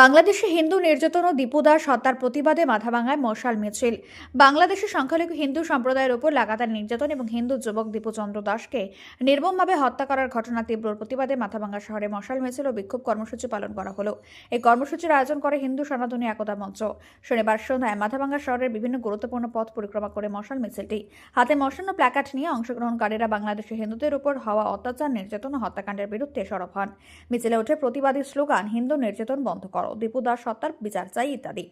বাংলাদেশে হিন্দু নির্যাতন ও দীপুদাস হত্যার প্রতিবাদে মাথাভাঙায় মশাল মিছিল। বাংলাদেশের সংখ্যালঘু হিন্দু সম্প্রদায়ের উপর লাগাতার নির্যাতন এবং হিন্দু যুবক দীপুচন্দ্র দাসকে নির্মমভাবে হত্যা করার ঘটনা তীব্র প্রতিবাদে মাথাভাঙা শহরে মশাল মিছিল ও বিক্ষোভ কর্মসূচি পালন করা হলো। এই কর্মসূচির আয়োজন করে হিন্দু সনাতনী একতা মঞ্চ। শনিবার সন্ধ্যায় মাথাভাঙা শহরের বিভিন্ন গুরুত্বপূর্ণ পথ পরিক্রমা করে মশাল মিছিলটি। হাতে মশান্ন প্ল্যাকার্ড নিয়ে অংশগ্রহণকারীরা বাংলাদেশের হিন্দুদের উপর হওয়া অত্যাচার, নির্যাতন ও হত্যাকাণ্ডের বিরুদ্ধে সরব হন। মিছিলে ওঠে প্রতিবাদী স্লোগান, হিন্দু নির্যাতন বন্ধ করো। দীপু দাস হত্যার বিচার চাই ইত্যাদি।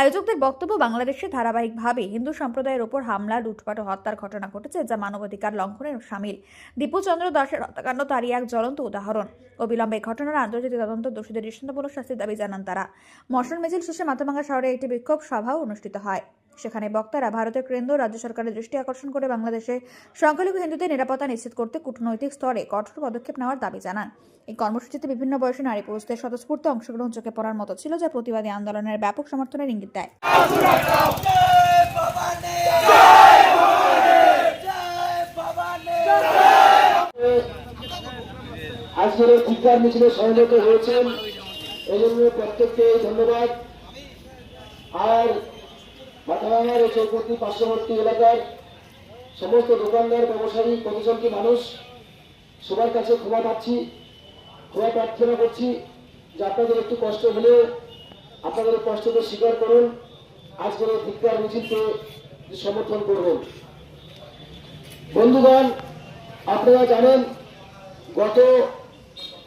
আয়োজকদের বক্তব্য বাংলাদেশে ধারাবাহিকভাবে হিন্দু সম্প্রদায়ের উপর হামলা, লুটপাট ও হত্যার ঘটনা ঘটেছে, যা মানবাধিকার লঙ্ঘনের সামিল। দীপুচন্দ্র দাসের হত্যাকাণ্ড তারই এক জ্বলন্ত উদাহরণ। অবিলম্বে ঘটনার আন্তর্জাতিক তদন্ত দোষীদের দৃষ্টান্তমূলক শাস্তির দাবি জানান তারা। মশন মিছিল শেষে মাথাভাঙ্গা শহরে একটি বিক্ষোভ সভাও অনুষ্ঠিত হয়। সেখানে বক্তারা ভারতের কেন্দ্র রাজ্য সরকারের দৃষ্টি আকর্ষণ করে বাংলাদেশে সংখ্যালঘু হিন্দুদের নিরাপত্তা নিশ্চিত করতে কূটনৈতিক স্তরে কঠোর পদক্ষেপ নেওয়ার দাবি জানান। এই কর্মসূচিতে বিভিন্ন বয়সী নারী পুরুষদের স্বতঃস্ফূর্ত অংশগ্রহণ চোখে পড়ার মতো ছিল, যা প্রতিবাদী আন্দোলনের ব্যাপক সমর্থনের ইঙ্গিত দেয়। আজকের মিছিলে হয়েছেন। প্রত্যেককে ধন্যবাদ। আর মাথাভাঙার এই চৌপতি পার্শ্ববর্তী এলাকার সমস্ত দোকানদার, ব্যবসায়ী প্রতিষ্ঠানকে মানুষ সবার কাছে ক্ষমা পাচ্ছি, ক্ষমা প্রার্থনা করছি যে আপনাদের একটু কষ্ট হলে আপনাদের কষ্টকে স্বীকার করুন। আজকের ধিক্কার মিছিলকে সমর্থন করবেন। বন্ধুগণ, আপনারা জানেন, গত